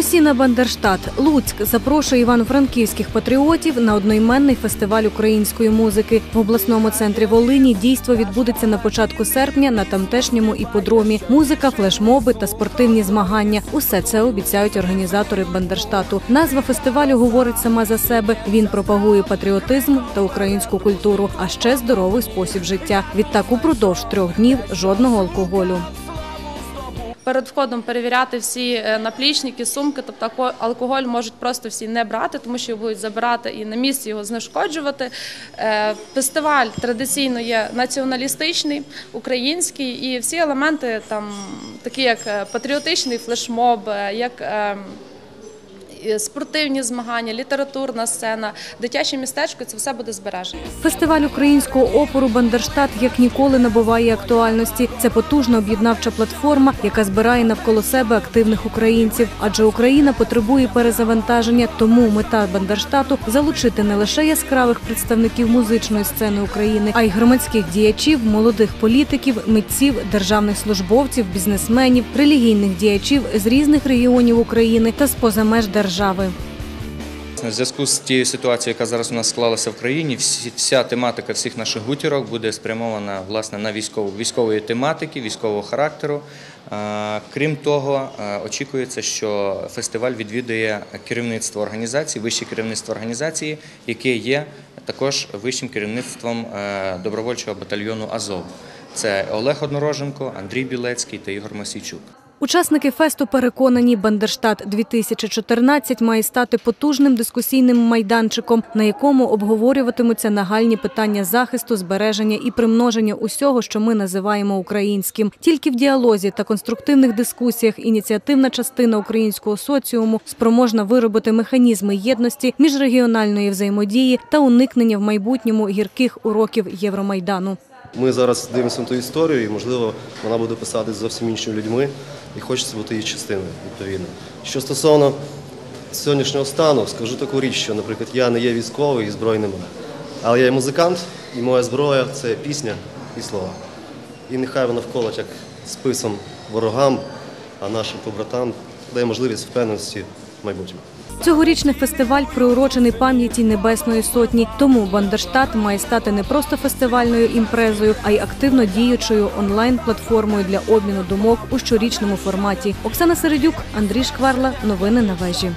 Усі на Бандерштат. Луцьк запрошує івано-франківських патріотів на одноіменний фестиваль української музики. В обласному центрі Волині дійство відбудеться на початку серпня на тамтешньому іподромі. Музика, флешмоби та спортивні змагання. Усе це обіцяють організатори Бандерштату. Назва фестивалю говорить сама за себе. Він пропагує патріотизм та українську культуру, а ще здоровий спосіб життя. Відтак упродовж трьох днів жодного алкоголю. Перед входом перевіряти всі е, наплічники, сумки, тобто алко- алкоголь можуть просто всі не брати, тому що його будуть забирати і на місці його знешкоджувати. Е, Фестиваль традиційно є націоналістичний, український, і всі елементи, там такі як е, патріотичний флешмоб, як е, і спортивні змагання, літературна сцена, дитяче містечко, це все буде збережено. Фестиваль українського опору Бандерштат як ніколи набуває актуальності. Це потужна об'єднавча платформа, яка збирає навколо себе активних українців. Адже Україна потребує перезавантаження. Тому мета Бандерштату залучити не лише яскравих представників музичної сцени України, а й громадських діячів, молодих політиків, митців, державних службовців, бізнесменів, релігійних діячів з різних регіонів України та з поза меж держави. В зв'язку з тією ситуацією, яка зараз у нас склалася в країні, вся тематика всіх наших гутірок буде спрямована власне на військову військової тематики, військового характеру. Крім того, очікується, що фестиваль відвідує керівництво організації, вище керівництво організації, яке є також вищим керівництвом е, добровольчого батальйону Азов. Це Олег Однороженко, Андрій Білецький та Ігор Масійчук. Учасники фесту переконані, Бандерштат 2014 має стати потужним дискусійним майданчиком, на якому обговорюватимуться нагальні питання захисту, збереження і примноження усього, що ми називаємо українським. Тільки в діалозі та конструктивних дискусіях ініціативна частина українського соціуму спроможна виробити механізми єдності, міжрегіональної взаємодії та уникнення в майбутньому гірких уроків Євромайдану. Ми зараз дивимося на ту історію, і можливо вона буде писатись зовсім іншими людьми, і хочеться бути її частиною відповідно. Що стосовно сьогоднішнього стану, скажу таку річ, що, наприклад, я не є військовий і зброї немає. Але я є музикант, і моя зброя це пісня і слова. І нехай вона вколоть як списом ворогам, а нашим побратам дає можливість впевненості в майбутньому. Цьогорічний фестиваль приурочений пам'яті Небесної Сотні. Тому Бандерштат має стати не просто фестивальною імпрезою, а й активно діючою онлайн-платформою для обміну думок у щорічному форматі. Оксана Середюк, Андрій Шкварла, новини на вежі.